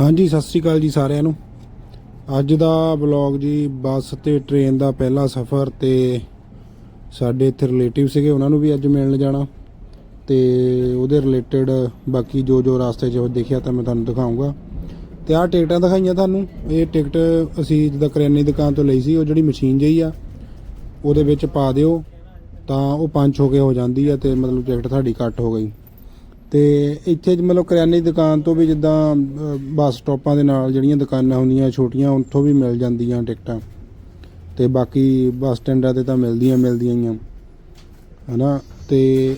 ਹਾਂਜੀ, ਸਤਿ ਸ੍ਰੀ ਅਕਾਲ ਜੀ ਸਾਰਿਆਂ ਨੂੰ। ਅੱਜ ਦਾ ਵਲੌਗ ਜੀ, ਬੱਸ ਤੇ ਟ੍ਰੇਨ ਦਾ ਪਹਿਲਾ ਸਫ਼ਰ ਤੇ ਸਾਡੇ ਇੱਥੇ ਰਿਲੇਟਿਵ ਸੀਗੇ, ਉਹਨਾਂ ਨੂੰ ਵੀ ਅੱਜ ਮਿਲਣ ਜਾਣਾ। ਤੇ ਉਹਦੇ ਰਿਲੇਟਡ ਬਾਕੀ ਜੋ ਜੋ ਰਾਸਤੇ 'ਚ ਦੇਖਿਆ ਤਾਂ ਮੈਂ ਤੁਹਾਨੂੰ ਦਿਖਾਉਂਗਾ ਤੇ ਆਹ ਟਿਕਟਾਂ ਦਿਖਾਈਆਂ ਤੁਹਾਨੂੰ। ਇਹ ਟਿਕਟ ਅਸੀਂ ਜਿੱਦਾਂ ਕਰਿਆਨੇ ਦੁਕਾਨ ਤੋਂ ਲਈ ਸੀ, ਉਹ ਜਿਹੜੀ ਮਸ਼ੀਨ ਜਿਹੀ ਆ, ਉਹਦੇ ਵਿੱਚ ਪਾ ਦਿਓ ਤਾਂ ਉਹ ਪੰਚ ਹੋ ਕੇ ਹੋ ਜਾਂਦੀ ਆ ਤੇ ਮਤਲਬ ਟਿਕਟ ਤੁਹਾਡੀ ਕੱਟ ਹੋ ਗਈ। ਤੇ ਇੱਥੇ ਮਤਲਬ ਕਰਿਆਨੇ ਦੀ ਦੁਕਾਨ ਤੋਂ ਵੀ ਜਿੱਦਾਂ ਬੱਸ ਸਟਾਪਾਂ ਦੇ ਨਾਲ ਜਿਹੜੀਆਂ ਦੁਕਾਨਾਂ ਹੁੰਦੀਆਂ ਛੋਟੀਆਂ, ਉੱਥੋਂ ਵੀ ਮਿਲ ਜਾਂਦੀਆਂ ਟਿਕਟਾਂ। ਤੇ ਬਾਕੀ ਬੱਸ ਸਟੈਂਡਾਂ ਤੇ ਤਾਂ ਮਿਲਦੀਆਂ ਮਿਲਦੀਆਂ ਹੀ ਆ। ਹਨਾ? ਤੇ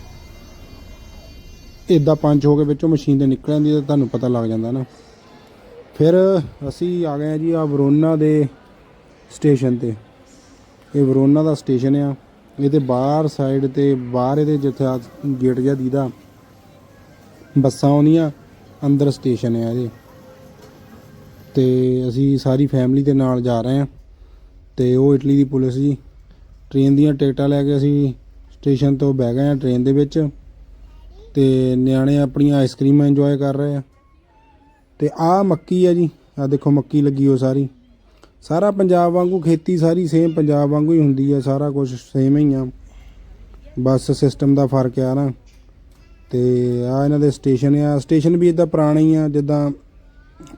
ਇਦਾਂ ਪੰਜ ਹੋ ਕੇ ਵਿੱਚੋਂ ਮਸ਼ੀਨ ਦੇ ਨਿਕਲ ਜਾਂਦੀ ਤਾਂ ਤੁਹਾਨੂੰ ਪਤਾ ਲੱਗ ਜਾਂਦਾ ਨਾ। ਫਿਰ ਅਸੀਂ ਆ ਗਏ ਆ ਜੀ ਆ ਵਰੋਨਾ ਦੇ ਸਟੇਸ਼ਨ ਤੇ। ਇਹ ਵਰੋਨਾ ਦਾ ਸਟੇਸ਼ਨ ਆ। ਇਹਦੇ ਬਾਹਰ ਸਾਈਡ ਤੇ, ਬਾਹਰ ਇਹਦੇ ਜਿੱਥੇ ਗੇਟ ਜਿਹਾ ਦੀਦਾ। ਬੱਸਾਂ ਆਉਂਦੀਆਂ, ਅੰਦਰ ਸਟੇਸ਼ਨ ਹੈ ਇਹਦੇ ਤੇ ਅਸੀਂ ਸਾਰੀ ਫੈਮਿਲੀ ਦੇ ਨਾਲ ਜਾ ਰਹੇ ਹਾਂ। ਤੇ ਉਹ ਇਟਲੀ ਦੀ ਪੁਲਿਸ ਜੀ ਟ੍ਰੇਨ ਦੀਆਂ ਟਿਕਟਾਂ ਲੈ ਕੇ ਅਸੀਂ ਸਟੇਸ਼ਨ ਤੋਂ ਬਹਿ ਗਏ ਹਾਂ ਟ੍ਰੇਨ ਦੇ ਵਿੱਚ। ਤੇ ਨਿਆਣੇ ਆਪਣੀਆਂ ਆਈਸਕ੍ਰੀਮਾਂ ਇੰਜੋਏ ਕਰ ਰਹੇ ਆ। ਤੇ ਆਹ ਮੱਕੀ ਆ ਜੀ ਆ ਦੇਖੋ ਮੱਕੀ ਲੱਗੀ ਹੋ ਸਾਰੀ। ਸਾਰਾ ਪੰਜਾਬ ਵਾਂਗੂ ਖੇਤੀ ਸਾਰੀ ਸੇਮ ਪੰਜਾਬ ਵਾਂਗੂ ਹੀ ਹੁੰਦੀ ਆ, ਸਾਰਾ ਕੁਝ ਸੇਮ ਹੀ ਆ। ਬਸ ਸਿਸਟਮ ਦਾ ਫ਼ਰਕ ਆ ਨਾ। ਤੇ ਆ ਇਹਨਾਂ ਦੇ ਸਟੇਸ਼ਨ ਆ। ਸਟੇਸ਼ਨ ਵੀ ਇਦਾਂ ਪੁਰਾਣਾ ਹੀ ਆ, ਜਿੱਦਾਂ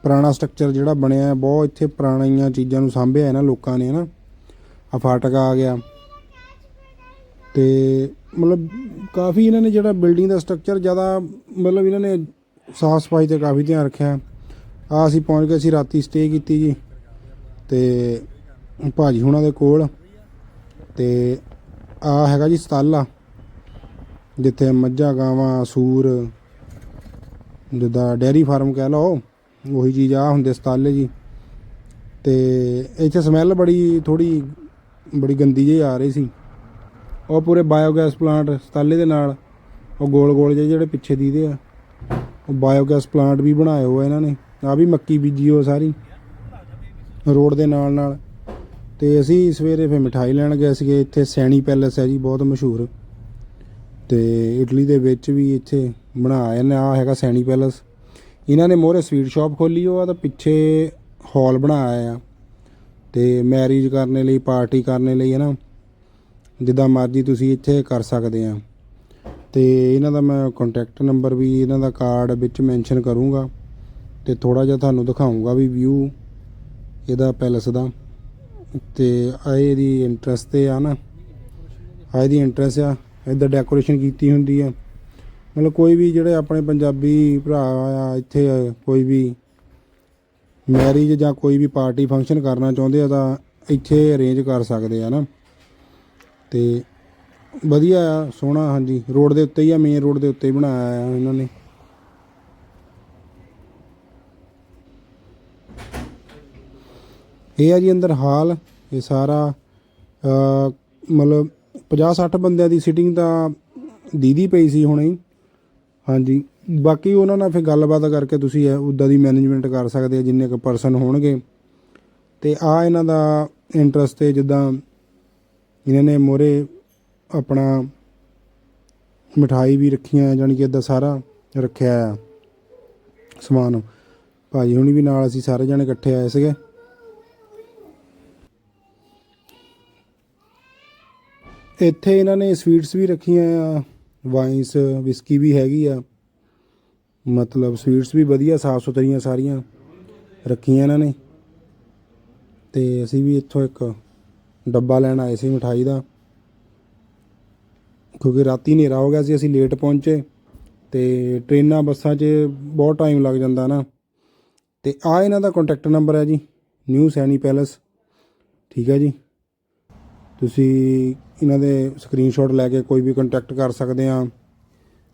ਪੁਰਾਣਾ ਸਟਰਕਚਰ ਜਿਹੜਾ ਬਣਿਆ ਬਹੁਤ ਇੱਥੇ ਪੁਰਾਣੀਆਂ ਚੀਜ਼ਾਂ ਨੂੰ ਸਾਂਭਿਆ ਹੈ ਨਾ ਲੋਕਾਂ ਨੇ ਨਾ ਆ ਫਾਟਕ ਆ ਗਿਆ। ਤੇ ਮਤਲਬ ਕਾਫੀ ਇਹਨਾਂ ਨੇ ਜਿਹੜਾ ਬਿਲਡਿੰਗ ਦਾ ਸਟਰਕਚਰ ਜ਼ਿਆਦਾ, ਮਤਲਬ ਇਹਨਾਂ ਨੇ ਸਾਫ਼ ਸਫ਼ਾਈ ਤੇ ਕਾਫੀ ਧਿਆਨ ਰੱਖਿਆ। ਆ ਅਸੀਂ ਪਹੁੰਚ ਗਏ ਸੀ ਰਾਤੀ ਸਟੇ ਕੀਤੀ ਜੀ। ਤੇ ਭਾਜੀ ਹੁਣਾਂ ਦੇ ਕੋਲ। ਤੇ ਆ ਹੈਗਾ ਜੀ ਸਤਾਲਾ ਜਿੱਥੇ ਮੱਝਾਂ, ਗਾਵਾਂ, ਸੂਰ, ਜਿੱਦਾਂ ਡੈਰੀ ਫਾਰਮ ਕਹਿ ਲਓ, ਉਹੀ ਚੀਜ਼ ਆ ਹੁੰਦੇ ਸਤਾਲੇ ਜੀ। ਤੇ ਇੱਥੇ ਸਮੈਲ ਬੜੀ ਥੋੜੀ ਬੜੀ ਗੰਦੀ ਜਿਹੀ ਆ ਰਹੀ ਸੀ। ਉਹ ਪੂਰੇ ਬਾਇਓਗੈਸ ਪਲਾਂਟ ਸਤਾਲੇ ਦੇ ਨਾਲ, ਉਹ ਗੋਲ ਗੋਲ ਜਿਹੇ ਜਿਹੜੇ ਪਿੱਛੇ ਦੀਦੇ ਆ, ਉਹ ਬਾਇਓਗੈਸ ਪਲਾਂਟ ਵੀ ਬਣਾਏ ਹੋਏ ਇਹਨਾਂ ਨੇ। ਆ ਵੀ ਮੱਕੀ ਬੀਜੀ ਹੋ ਸਾਰੀ, ਰੋਡ ਦੇ ਨਾਲ ਨਾਲ। ਤੇ ਅਸੀਂ ਸਵੇਰੇ ਫੇ ਮਿਠਾਈ ਲੈਣ ਗਏ ਸੀਗੇ, ਇੱਥੇ ਸੈਣੀ ਪੈਲੇਸ ਹੈ ਜੀ, ਬਹੁਤ ਮਸ਼ਹੂਰ। ਅਤੇ ਇਟਲੀ ਦੇ ਵਿੱਚ ਵੀ ਇੱਥੇ ਬਣਾਇਆ ਨੇ ਆ ਹੈਗਾ ਸੈਣੀ ਪੈਲੇਸ। ਇਹਨਾਂ ਨੇ ਮੋਹਰੇ ਸਵੀਟ ਸ਼ਾਪ ਖੋਲੀ ਆ ਤਾਂ ਪਿੱਛੇ ਹਾਲ ਬਣਾਇਆ ਆ। ਤੇ ਮੈਰਿਜ ਕਰਨੇ ਲਈ, ਪਾਰਟੀ ਕਰਨੇ ਲਈ ਹੈ ਨਾ ਜਿੱਦਾਂ ਮਰਜ਼ੀ ਤੁਸੀਂ ਇੱਥੇ ਕਰ ਸਕਦੇ ਆ। ਤੇ ਇਹਨਾਂ ਦਾ ਮੈਂ ਕੰਟੈਕਟ ਨੰਬਰ ਵੀ ਇਹਨਾਂ ਦਾ ਕਾਰਡ ਵਿੱਚ ਮੈਂਸ਼ਨ ਕਰੂੰਗਾ। ਤੇ ਥੋੜਾ ਜਿਹਾ ਤੁਹਾਨੂੰ ਦਿਖਾਉਂਗਾ ਵੀ ਵਿਊ ਇਹਦਾ ਪੈਲੇਸ ਦਾ। ਤੇ ਆਏ ਇਹਦੀ ਇੰਟਰਸਟ ਤੇ ਆ ਨਾ। ਆਏ ਦੀ ਇੰਟਰਸਟ ਆ। ਇੱਧਰ ਡੈਕੋਰੇਸ਼ਨ ਕੀਤੀ ਹੁੰਦੀ ਆ। ਮਤਲਬ ਕੋਈ ਵੀ ਜਿਹੜੇ ਆਪਣੇ ਪੰਜਾਬੀ ਭਰਾ ਆ, ਇੱਥੇ ਕੋਈ ਵੀ ਮੈਰਿਜ ਜਾਂ ਕੋਈ ਵੀ ਪਾਰਟੀ ਫੰਕਸ਼ਨ ਕਰਨਾ ਚਾਹੁੰਦੇ ਆ ਤਾਂ ਇੱਥੇ ਅਰੇਂਜ ਕਰ ਸਕਦੇ ਆ ਨਾ। ਤੇ ਵਧੀਆ ਆ, ਸੋਹਣਾ, ਹਾਂਜੀ। ਰੋਡ ਦੇ ਉੱਤੇ ਹੀ ਆ ਮੇਨ ਰੋਡ ਦੇ ਉੱਤੇ ਹੀ ਬਣਾਇਆ ਆ ਇਹਨਾਂ ਨੇ। ਇਹ ਆ ਜੀ ਅੰਦਰ ਹਾਲ, ਇਹ ਸਾਰਾ ਮਤਲਬ 50 60 ਬੰਦਿਆਂ ਦੀ ਸਿਟਿੰਗ ਤਾਂ ਦੀਦੀ ਪਈ ਸੀ ਹੁਣੇ ਹੀ। ਹਾਂਜੀ। ਬਾਕੀ ਉਹਨਾਂ ਨਾਲ ਫਿਰ ਗੱਲਬਾਤ ਕਰਕੇ ਤੁਸੀਂ ਉਦਾਂ ਦੀ ਮੈਨੇਜਮੈਂਟ ਕਰ ਸਕਦੇ ਆ, ਜਿੰਨੇ ਕੁ ਪਰਸਨ ਹੋਣਗੇ। ਤੇ ਆ ਇਹਨਾਂ ਦਾ ਇੰਟਰਸਟ ਤੇ ਜਿੱਦਾਂ ਇਹਨਾਂ ਨੇ ਮੋਰੇ ਆਪਣਾ ਮਠਾਈ ਵੀ ਰੱਖੀਆਂ ਜਾਨੀ ਕਿ ਇਦਾਂ ਸਾਰਾ ਰੱਖਿਆ ਆ ਸਮਾਨ। ਭਾਜੀ ਹੁਣੀ ਵੀ ਨਾਲ ਅਸੀਂ ਸਾਰੇ ਜਣੇ ਇਕੱਠੇ ਆਏ ਸੀਗੇ। ਇੱਥੇ ਇਹਨਾਂ ਨੇ ਸਵੀਟਸ ਵੀ ਰੱਖੀਆਂ ਆ ਵਾਈਨਸ ਵਿਸਕੀ ਵੀ ਹੈਗੀ ਆ। ਮਤਲਬ ਸਵੀਟਸ ਵੀ ਵਧੀਆ, ਸਾਫ਼ ਸੁਥਰੀਆਂ ਸਾਰੀਆਂ ਰੱਖੀਆਂ ਇਹਨਾਂ ਨੇ। ਤੇ ਅਸੀਂ ਵੀ ਇੱਥੋਂ ਇੱਕ ਡੱਬਾ ਲੈਣ ਆਏ ਸੀ ਮਠਾਈ ਦਾ। ਕਿਉਂਕਿ ਰਾਤੀ ਹਨੇਰਾ ਹੋ ਗਿਆ ਸੀ, ਅਸੀਂ ਲੇਟ ਪਹੁੰਚੇ ਤੇ ਟ੍ਰੇਨਾਂ, ਬੱਸਾਂ 'ਚ ਬਹੁਤ ਟਾਈਮ ਲੱਗ ਜਾਂਦਾ ਨਾ। ਤੇ ਆ ਇਹਨਾਂ ਦਾ ਕੰਟੈਕਟ ਨੰਬਰ ਹੈ ਜੀ ਨਿਊ ਸੈਣੀ ਪੈਲੇਸ ਠੀਕ ਹੈ ਜੀ। ਤੁਸੀਂ ਇਹਨਾਂ ਦੇ ਸਕਰੀਨਸ਼ਾਟ ਲੈ ਕੇ ਕੋਈ ਵੀ ਕੰਟੈਕਟ ਕਰ ਸਕਦੇ ਆ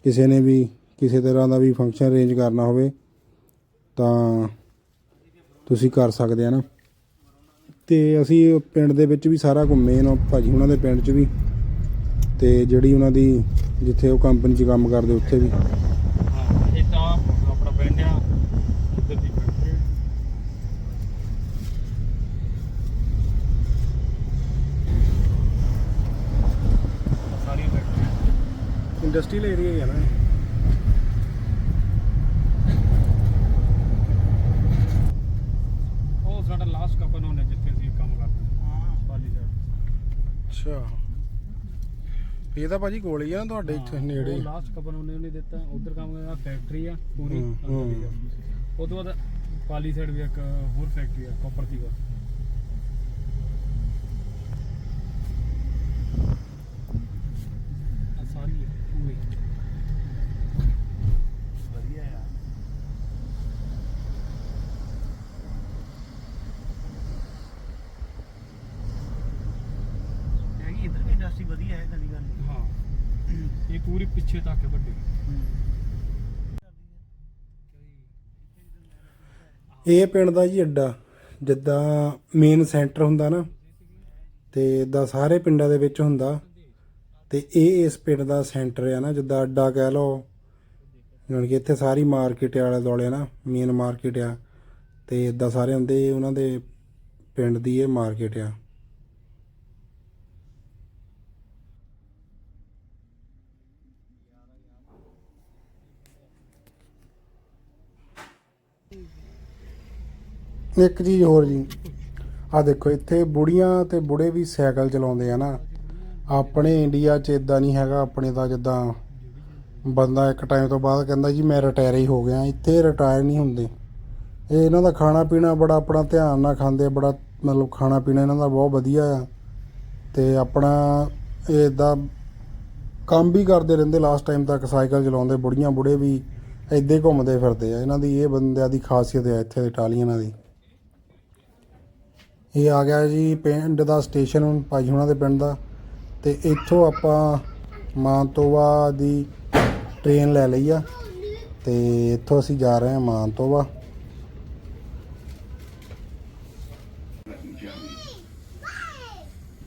ਕਿਸੇ ਨੇ ਵੀ, ਕਿਸੇ ਤਰ੍ਹਾਂ ਦਾ ਵੀ ਫੰਕਸ਼ਨ ਅਰੇਂਜ ਕਰਨਾ ਹੋਵੇ, ਤਾਂ ਤੁਸੀਂ ਕਰ ਸਕਦੇ ਆ ਨਾ। ਤੇ ਅਸੀਂ ਪਿੰਡ ਦੇ ਵਿੱਚ ਵੀ ਸਾਰਾ ਘੁੰਮੇ ਨਾ ਭਾਜੀ ਉਹਨਾਂ ਦੇ ਪਿੰਡ 'ਚ ਵੀ, ਤੇ ਜਿਹੜੀ ਉਹਨਾਂ ਦੀ ਜਿੱਥੇ ਉਹ ਕੰਪਨੀ 'ਚ ਕੰਮ ਕਰਦੇ, ਉੱਥੇ ਵੀ। ਇੰਡਸਟਰੀਅਲ ਏਰੀਆ ਹੀ ਹੈ। ਨਾ ਇਹ। ਤਾਂ ਭਾਜੀ ਕੋਲ ਆ ਤੁਹਾਡੇ ਇੱਥੇ ਨੇੜੇ। ਲਾਸਟ ਕਪਨ ਉਹਨੇ ਨਹੀਂ ਦਿੱਤਾ। ਉਧਰ ਕੰਮ ਕਰਦਾ ਫੈਕਟਰੀ ਆ ਪੂਰੀ। ਉਹ ਤੋਂ ਬਾਅਦ ਪਾਲੀ ਸਾਈਡ ਵੀ ਇੱਕ ਹੋਰ ਫੈਕਟਰੀ ਆ ਕਾਪਰ ਦੀ ਵਾ। ਪਿੱਛੇ ਤੱਕ ਹੈ ਇਹ ਪਿੰਡ ਦਾ ਜੀ ਅੱਡਾ, ਜਿੱਦਾਂ ਮੇਨ ਸੈਂਟਰ ਹੁੰਦਾ ਨਾ, ਤੇ ਇਦਾਂ ਸਾਰੇ ਪਿੰਡਾਂ ਦੇ ਵਿੱਚ ਹੁੰਦਾ, ਤੇ ਇਹ ਇਸ ਪਿੰਡ ਦਾ ਸੈਂਟਰ ਆ ਨਾ, ਜਿੱਦਾਂ ਅੱਡਾ ਕਹਿ ਲਓ, ਜਾਣੀ ਕਿ ਇੱਥੇ ਸਾਰੀ ਮਾਰਕੀਟ ਆਲੇ ਦੁਆਲੇ ਨਾ ਮੇਨ ਮਾਰਕੀਟ ਆ, ਤੇ ਇਦਾਂ ਸਾਰੇ ਹੁੰਦੇ, ਉਹਨਾਂ ਦੇ ਪਿੰਡ ਦੀ ਇਹ ਮਾਰਕੀਟ ਆ। ਇੱਕ ਚੀਜ਼ ਹੋਰ ਜੀ ਆ ਦੇਖੋ, ਇੱਥੇ ਬੁੜੀਆਂ ਤੇ ਬੁੜੇ ਵੀ ਸਾਈਕਲ ਚਲਾਉਂਦੇ ਆ ਨਾ। ਆਪਣੇ ਇੰਡੀਆ 'ਚ ਇਦਾਂ ਨਹੀਂ ਹੈਗਾ, ਆਪਣੇ ਤਾਂ ਜਿੱਦਾਂ ਬੰਦਾ ਇੱਕ ਟਾਈਮ ਤੋਂ ਬਾਅਦ ਕਹਿੰਦਾ ਜੀ, ਮੈਂ ਰਿਟਾਇਰ ਹੀ ਹੋ ਗਿਆ, ਇੱਥੇ ਰਿਟਾਇਰ ਨਹੀਂ ਹੁੰਦੇ। ਇਹ ਇਹਨਾਂ ਦਾ ਖਾਣਾ ਪੀਣਾ ਬੜਾ ਆਪਣਾ ਧਿਆਨ ਨਾਲ ਖਾਂਦੇ ਬੜਾ ਮਤਲਬ ਖਾਣਾ ਪੀਣਾ ਇਹਨਾਂ ਦਾ ਬਹੁਤ ਵਧੀਆ ਆ। ਤੇ ਆਪਣਾ ਇਹ ਇਦਾਂ ਕੰਮ ਵੀ ਕਰਦੇ ਰਹਿੰਦੇ ਲਾਸਟ ਟਾਈਮ ਤੱਕ ਸਾਈਕਲ ਚਲਾਉਂਦੇ ਬੁੜੀਆਂ ਬੁੜੇ ਵੀ ਏਦਾਂ ਹੀ ਘੁੰਮਦੇ ਫਿਰਦੇ ਆ। ਇਹਨਾਂ ਦੀ ਇਹ ਬੰਦਿਆਂ ਦੀ ਖਾਸੀਅਤ ਹੈ ਇੱਥੇ ਦੇ ਟਾਲੀਆਂ ਦੀ ਇਹ ਆ ਗਿਆ ਜੀ ਪਿੰਡ ਦਾ ਸਟੇਸ਼ਨ, ਭਾਈ ਹੁਣਾਂ ਦੇ ਪਿੰਡ ਦਾ। ਤੇ ਇੱਥੋਂ ਆਪਾਂ ਮਾਨਤੋਵਾ ਦੀ ਟ੍ਰੇਨ ਲੈ ਲਈ ਆ। ਤੇ ਇੱਥੋਂ ਅਸੀਂ ਜਾ ਰਹੇ ਹਾਂ ਮਾਨਤੋਵਾ।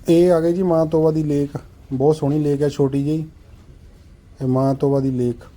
ਇਹ ਆ ਗਈ ਜੀ ਮਾਂ ਮਾਨਤੋਵਾ ਦੀ ਲੇਕ। ਬਹੁਤ ਸੋਹਣੀ ਲੇਕ ਹੈ ਛੋਟੀ ਜਿਹੀ। ਇਹ ਮਾਂ Mantova the lake.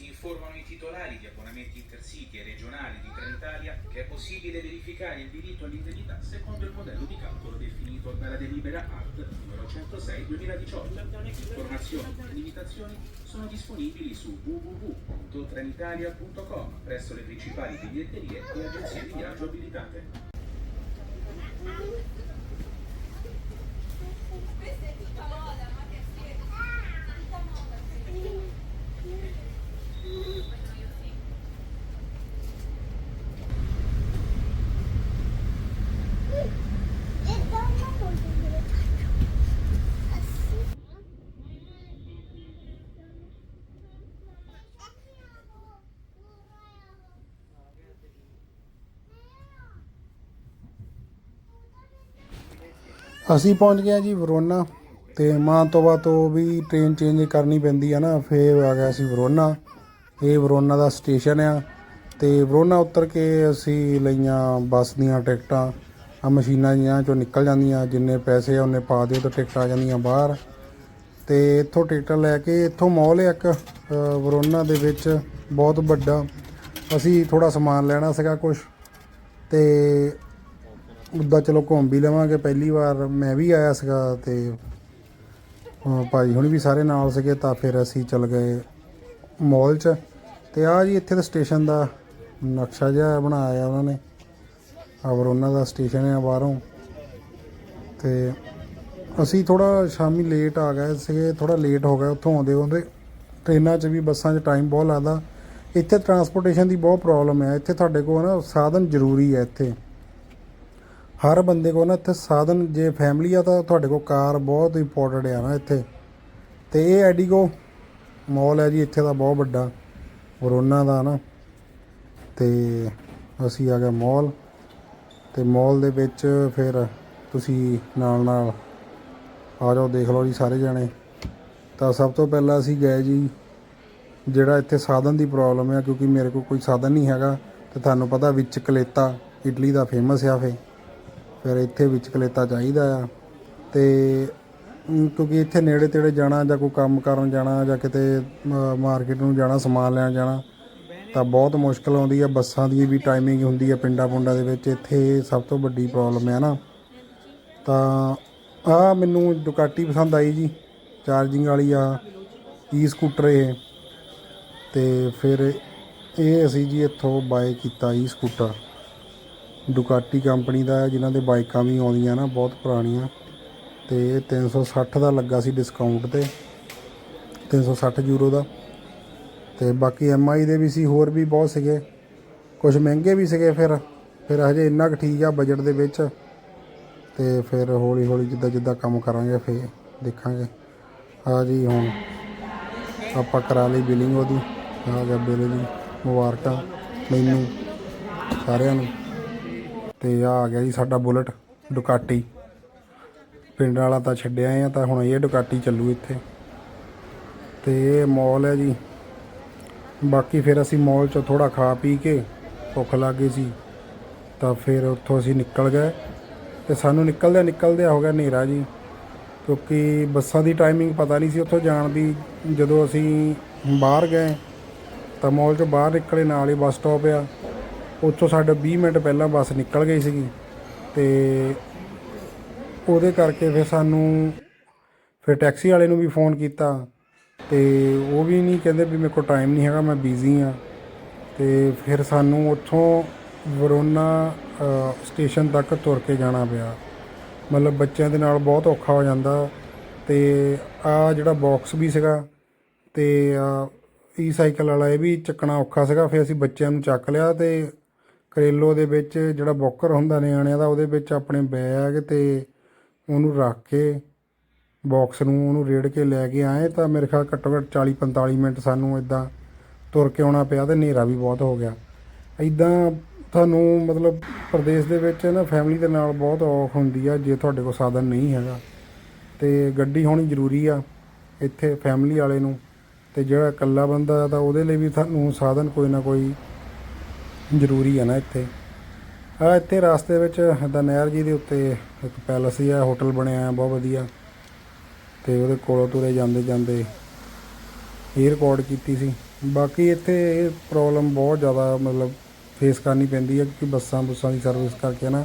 Si informano i titolari di abbonamenti intercity e regionali di Trenitalia che è possibile verificare il diritto all'indennità secondo il modello di calcolo definito dalla delibera ART numero 106-2018. Informazioni e limitazioni sono disponibili su www.trenitalia.com presso le principali biglietterie e agenzie di viaggio abilitate. ਅਸੀਂ ਪਹੁੰਚ ਗਏ ਹਾਂ ਜੀ Verona ਤੇ Mantova ਤੋਂ ਵੀ train change ਕਰਨੀ ਪੈਂਦੀ ਆ ਨਾ, ਫੇਰ ਆ ਗਿਆ ਸੀ ਵਰੋਨਾ। ਇਹ ਵਰੋਨਾ ਦਾ ਸਟੇਸ਼ਨ ਆ ਤੇ ਵਰੋਨਾ ਉਤਰ ਕੇ ਅਸੀਂ ਲਈਆਂ ਬੱਸ ਦੀਆਂ ਟਿਕਟਾਂ। ਆ ਮਸ਼ੀਨਾਂ ਜੀਆਂ ਚੋਂ ਨਿਕਲ ਜਾਂਦੀਆਂ, ਜਿੰਨੇ ਪੈਸੇ ਆ ਉਹਨੇ ਪਾ ਦਿਓ ਤਾਂ ਟਿਕਟਾਂ ਆ ਜਾਂਦੀਆਂ ਬਾਹਰ। ਤੇ ਇੱਥੋਂ ਟਿਕਟਾਂ ਲੈ ਕੇ ਇੱਥੋਂ ਮਾਲ ਹੈ ਇੱਕ ਵਰੋਨਾ ਦੇ ਵਿੱਚ, ਬਹੁਤ ਵੱਡਾ। ਅਸੀਂ ਥੋੜਾ ਸਮਾਨ ਲੈਣਾ ਸੀਗਾ ਕੁਝ ਤੇ ਉੱਦਾਂ ਚਲੋ ਘੁੰਮ ਵੀ ਲਵਾਂਗੇ, ਪਹਿਲੀ ਵਾਰ ਮੈਂ ਵੀ ਆਇਆ ਸੀਗਾ ਤੇ, ਅਹ, ਭਾਈ ਹੁਣ ਵੀ ਸਾਰੇ ਨਾਲ ਸੀਗੇ ਤਾਂ ਫਿਰ ਅਸੀਂ ਚੱਲ ਗਏ ਮਾਲ 'ਚ। ਤੇ ਆ ਜੀ ਇੱਥੇ ਦਾ ਸਟੇਸ਼ਨ ਦਾ ਨਕਸ਼ਾ ਜਿਹਾ ਬਣਾਇਆ ਉਹਨਾਂ ਨੇ। ਔਰ ਉਹਨਾਂ ਦਾ ਸਟੇਸ਼ਨ ਹੈ ਬਾਹਰੋਂ। ਤੇ ਅਸੀਂ ਥੋੜਾ ਸ਼ਾਮੀ ਲੇਟ ਆ ਗਏ ਸੀਗੇ ਥੋੜਾ ਲੇਟ ਹੋ ਗਿਆ ਉੱਥੋਂ ਆਉਂਦੇ ਆਉਂਦੇ। ਟ੍ਰੇਨਾਂ 'ਚ ਵੀ ਬੱਸਾਂ 'ਚ ਟਾਈਮ ਬਹੁਤ ਲੱਗਦਾ। ਇੱਥੇ ਟਰਾਂਸਪੋਰਟੇਸ਼ਨ ਦੀ ਬਹੁਤ ਪ੍ਰੋਬਲਮ ਹੈ ਇੱਥੇ ਤੁਹਾਡੇ ਕੋਲ ਨਾ ਸਾਧਨ ਜ਼ਰੂਰੀ ਹੈ ਇੱਥੇ। ਹਰ ਬੰਦੇ ਕੋਲ ਨਾ ਇੱਥੇ ਸਾਧਨ, ਜੇ ਫੈਮਿਲੀ ਆ ਤਾਂ ਤੁਹਾਡੇ ਕੋਲ ਕਾਰ ਬਹੁਤ ਇੰਪੋਰਟੈਂਟ ਆ ਨਾ ਇੱਥੇ। ਤੇ ਇਹ ਐਡੀਗੋ ਮਾਲ ਹੈ ਜੀ, ਇੱਥੇ ਦਾ ਬਹੁਤ ਵੱਡਾ, ਵਰੋਨਾ ਦਾ ਨਾ। ਤੇ ਅਸੀਂ ਆ ਗਏ ਮਾਲ ਤੇ ਮਾਲ ਦੇ ਵਿੱਚ ਫਿਰ ਤੁਸੀਂ ਨਾਲ ਨਾਲ ਆ ਜਾਓ, ਦੇਖ ਲਓ ਜੀ ਸਾਰੇ ਜਣੇ। ਤਾਂ ਸਭ ਤੋਂ ਪਹਿਲਾਂ ਅਸੀਂ ਗਏ ਜੀ, ਜਿਹੜਾ ਇੱਥੇ ਸਾਧਨ ਦੀ ਪ੍ਰੋਬਲਮ ਹੈ ਕਿਉਂਕਿ ਮੇਰੇ ਕੋਲ ਕੋਈ ਸਾਧਨ ਨਹੀਂ ਹੈਗਾ। ਤੇ ਤੁਹਾਨੂੰ ਪਤਾ ਵਿੱਚ ਕਲੇਤਾ ਇਡਲੀ ਦਾ ਫੇਮਸ ਆ ਫੇ। ਫਿਰ ਇੱਥੇ ਵਿੱਚ ਕਲੇਤਾ ਚਾਹੀਦਾ ਆ। ਤੇ ਕਿਉਂਕਿ ਇੱਥੇ ਨੇੜੇ ਤੇੜੇ ਜਾਣਾ ਜਾਂ ਕੋਈ ਕੰਮ ਕਰਨ ਜਾਣਾ ਜਾਂ ਕਿਤੇ ਮਾਰਕੀਟ ਨੂੰ ਜਾਣਾ, ਸਮਾਨ ਲੈਣ ਜਾਣਾ, ਤਾਂ ਬਹੁਤ ਮੁਸ਼ਕਲ ਆਉਂਦੀ ਆ। ਬੱਸਾਂ ਦੀ ਵੀ ਟਾਈਮਿੰਗ ਹੁੰਦੀ ਆ ਪਿੰਡਾਂ ਪੁੰਡਾਂ ਦੇ ਵਿੱਚ। ਇੱਥੇ ਸਭ ਤੋਂ ਵੱਡੀ ਪ੍ਰੋਬਲਮ ਹੈ ਨਾ। ਤਾਂ ਆ ਮੈਨੂੰ ਡੁਕਾਟੀ ਪਸੰਦ ਆਈ ਜੀ ਚਾਰਜਿੰਗ ਵਾਲੀ ਆ ਈ ਸਕੂਟਰ ਇਹ। ਤੇ ਫਿਰ ਇਹ ਅਸੀਂ ਜੀ ਇੱਥੋਂ ਬਾਏ ਕੀਤਾ ਈ ਸਕੂਟਰ ਡੁਕਾਟੀ ਕੰਪਨੀ ਦਾ ਹੈ, ਜਿਨ੍ਹਾਂ ਦੇ ਬਾਈਕਾਂ ਵੀ ਆਉਂਦੀਆਂ ਨਾ ਬਹੁਤ ਪੁਰਾਣੀਆਂ। ਤੇ ਇਹ 360 ਦਾ ਲੱਗਾ ਸੀ ਡਿਸਕਾਊਂਟ ਤੇ 360 ਯੂਰੋ ਦਾ। ਤੇ ਬਾਕੀ ਐਮਆਈ ਦੇ ਵੀ ਸੀ ਹੋਰ ਵੀ ਬਹੁਤ ਸੀਗੇ। ਕੁਝ ਮਹਿੰਗੇ ਵੀ ਸੀਗੇ ਫਿਰ ਫਿਰ ਹਜੇ ਇੰਨਾ ਕੁ ਠੀਕ ਆ ਬਜਟ ਦੇ ਵਿੱਚ। ਤੇ ਫਿਰ ਹੌਲੀ ਹੌਲੀ ਜਿੱਦਾਂ ਜਿੱਦਾਂ ਕੰਮ ਕਰਾਂਗੇ ਫਿਰ ਦੇਖਾਂਗੇ। ਆ ਜੀ ਹੁਣ ਆਪਾਂ ਕਰਾ ਲਈ ਬਿਲਿੰਗ ਉਹਦੀ। ਆ ਗਿਆ ਬਿਲ ਜੀ ਮੁਬਾਰਕਾਂ ਮੈਨੂੰ ਸਾਰਿਆਂ ਨੂੰ। ਤੇ ਆ ਆ ਗਿਆ ਜੀ ਸਾਡਾ ਬੁਲਟ, ਡੁਕਾਟੀ। ਪਿੰਡ ਵਾਲਾ ਤਾਂ ਛੱਡਿਆ ਆ, ਤਾਂ ਹੁਣ ਇਹ ਡੁਕਾਟੀ ਚੱਲੂ ਇੱਥੇ। ਤੇ ਇਹ ਮੌਲ ਹੈ ਜੀ। ਬਾਕੀ ਫਿਰ ਅਸੀਂ ਮਾਲ ਚੋਂ ਥੋੜਾ ਖਾ ਪੀ ਕੇ ਭੁੱਖ ਲੱਗ ਗਈ ਸੀ। ਤਾਂ ਫਿਰ ਉੱਥੋਂ ਅਸੀਂ ਨਿਕਲ ਗਏ। ਤੇ ਸਾਨੂੰ ਨਿਕਲਦਿਆਂ ਨਿਕਲਦਿਆਂ ਹੋ ਗਿਆ ਹਨੇਰਾ ਜੀ। ਕਿਉਂਕਿ ਬੱਸਾਂ ਦੀ ਟਾਈਮਿੰਗ ਪਤਾ ਨਹੀਂ ਸੀ ਉੱਥੋਂ ਜਾਣ ਦੀ। ਜਦੋਂ ਅਸੀਂ ਬਾਹਰ ਗਏ, ਤਾਂ ਮਾਲ ਚੋਂ ਬਾਹਰ ਨਿਕਲੇ, ਨਾਲ ਹੀ ਬੱਸ ਸਟਾਪ ਆ। ਉੱਥੋਂ ਸਾਡਾ 20 ਮਿੰਟ ਪਹਿਲਾਂ ਬੱਸ ਨਿਕਲ ਗਈ ਸੀਗੀ ਤੇ ਉਹਦੇ ਕਰਕੇ ਫਿਰ ਸਾਨੂੰ ਫਿਰ ਟੈਕਸੀ ਵਾਲੇ ਨੂੰ ਵੀ ਫੋਨ ਕੀਤਾ ਤੇ ਉਹ ਵੀ ਨਹੀਂ ਕਹਿੰਦੇ ਵੀ ਮੇਰੇ ਕੋਲ ਟਾਈਮ ਨਹੀਂ ਹੈਗਾ, ਮੈਂ ਬਿਜ਼ੀ ਆ ਤੇ ਫਿਰ ਸਾਨੂੰ ਉੱਥੋਂ ਵਰੋਨਾ ਸਟੇਸ਼ਨ ਤੱਕ ਤੁਰ ਕੇ ਜਾਣਾ ਪਿਆ। ਮਤਲਬ ਬੱਚਿਆਂ ਦੇ ਨਾਲ ਬਹੁਤ ਔਖਾ ਹੋ ਜਾਂਦਾ ਤੇ ਆ ਜਿਹੜਾ ਬਾਕਸ ਵੀ ਸੀਗਾ ਤੇ ਈ ਸਾਈਕਲ ਵਾਲਾ, ਇਹ ਵੀ ਚੱਕਣਾ ਔਖਾ ਸੀਗਾ। ਫਿਰ ਅਸੀਂ ਬੱਚਿਆਂ ਨੂੰ ਚੱਕ ਲਿਆ ਤੇ ਕਰੇਲੋ ਦੇ ਵਿੱਚ ਜਿਹੜਾ ਬੋਕਰ ਹੁੰਦਾ ਨਿਆਣਿਆਂ ਦਾ, ਉਹਦੇ ਵਿੱਚ ਆਪਣੇ ਬੈਗ ਤੇ ਉਹਨੂੰ ਰੱਖ ਕੇ ਬਾਕਸ ਨੂੰ ਉਹਨੂੰ ਰੇੜ ਕੇ ਲੈ ਕੇ ਆਏ। ਤਾਂ ਮੇਰੇ ਖਿਆਲ ਘੱਟੋ ਘੱਟ 40 45 ਮਿੰਟ ਸਾਨੂੰ ਇਦਾਂ ਤੁਰ ਕੇ ਆਉਣਾ ਪਿਆ ਤੇ ਹਨੇਰਾ ਵੀ ਬਹੁਤ ਹੋ ਗਿਆ। ਇਦਾਂ ਤੁਹਾਨੂੰ ਮਤਲਬ ਪ੍ਰਦੇਸ਼ ਦੇ ਵਿੱਚ ਨਾ ਫੈਮਿਲੀ ਦੇ ਨਾਲ ਬਹੁਤ ਔਖ ਹੁੰਦੀ ਆ, ਜੇ ਤੁਹਾਡੇ ਕੋਲ ਸਾਧਨ ਨਹੀਂ ਹੈਗਾ। ਤੇ ਗੱਡੀ ਹੋਣੀ ਜ਼ਰੂਰੀ ਆ ਇੱਥੇ ਫੈਮਿਲੀ ਵਾਲੇ ਨੂੰ। ਤੇ ਜਿਹੜਾ ਇਕੱਲਾ ਬੰਦਾ ਤਾਂ ਉਹਦੇ ਲਈ ਵੀ ਤੁਹਾਨੂੰ ਸਾਧਨ ਕੋਈ ਨਾ ਕੋਈ ਜ਼ਰੂਰੀ ਆ ਨਾ ਇੱਥੇ। ਆ ਇੱਥੇ ਰਾਸਤੇ ਵਿੱਚ ਇੱਦਾਂ ਨਹਿਰ ਜੀ ਦੇ ਉੱਤੇ ਇੱਕ ਪੈਲਸ ਹੀ ਆ ਹੋਟਲ ਬਣਿਆ ਆ, ਬਹੁਤ ਵਧੀਆ। ਤੇ ਉਹਦੇ ਕੋਲੋਂ ਤੁਰੇ ਜਾਂਦੇ ਜਾਂਦੇ ਇਹ ਰਿਕਾਰਡ ਕੀਤੀ ਸੀ। ਬਾਕੀ ਇੱਥੇ ਇਹ ਪ੍ਰੋਬਲਮ ਬਹੁਤ ਜ਼ਿਆਦਾ ਮਤਲਬ ਫੇਸ ਕਰਨੀ ਪੈਂਦੀ ਹੈ ਕਿਉਂਕਿ ਬੱਸਾਂ ਬੁੱਸਾਂ ਦੀ ਸਰਵਿਸ ਕਰਕੇ ਨਾ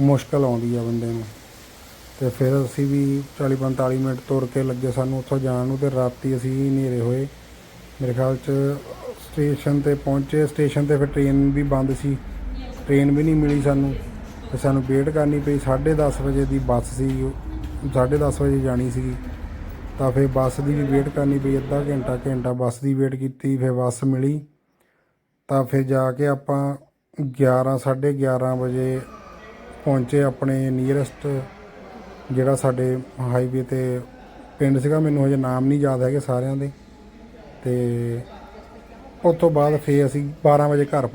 ਮੁਸ਼ਕਲ ਆਉਂਦੀ ਆ ਬੰਦੇ ਨੂੰ। ਤੇ ਫਿਰ ਅਸੀਂ ਵੀ 40 45 ਮਿੰਟ ਤੁਰ ਕੇ ਲੱਗੇ ਸਾਨੂੰ ਉੱਥੋਂ ਜਾਣ ਨੂੰ ਤੇ ਰਾਤੀ ਅਸੀਂ ਹਨੇਰੇ ਹੋਏ। ਮੇਰੇ ਖਿਆਲ 'ਚ ਸਟੇਸ਼ਨ ਤੇ ਪਹੁੰਚੇ। ਸਟੇਸ਼ਨ ਤੇ ਫਿਰ ਟ੍ਰੇਨ ਵੀ ਬੰਦ ਸੀ। ਟ੍ਰੇਨ ਵੀ ਨਹੀਂ ਮਿਲੀ ਸਾਨੂੰ। ਤੇ ਸਾਨੂੰ ਵੇਟ ਕਰਨੀ ਪਈ। 10:30 ਵਜੇ ਦੀ ਬੱਸ ਸੀ। 10:30 ਵਜੇ ਜਾਣੀ ਸੀਗੀ। ਤਾਂ ਫਿਰ ਬੱਸ ਦੀ ਵੀ ਵੇਟ ਕਰਨੀ ਪਈ। ਅੱਧਾ ਘੰਟਾ ਘੰਟਾ ਬੱਸ ਦੀ ਵੇਟ ਕੀਤੀ। ਫਿਰ ਬੱਸ ਮਿਲੀ। ਤਾਂ ਫਿਰ ਜਾ ਕੇ ਆਪਾਂ 11 11:30 ਵਜੇ ਪਹੁੰਚੇ ਆਪਣੇ ਨੀਅਰੈਸਟ ਜਿਹੜਾ ਸਾਡੇ ਹਾਈਵੇ ਤੇ। ਪਿੰਡ ਸੀਗਾ। ਮੈਨੂੰ ਹਜੇ ਨਾਮ ਨਹੀਂ ਯਾਦ ਹੈਗੇ ਸਾਰਿਆਂ ਦੇ। ਤੇ ਉਸ ਤੋਂ ਬਾਅਦ ਫੇਰ ਅਸੀਂ 12 ਵਜੇ ਘਰ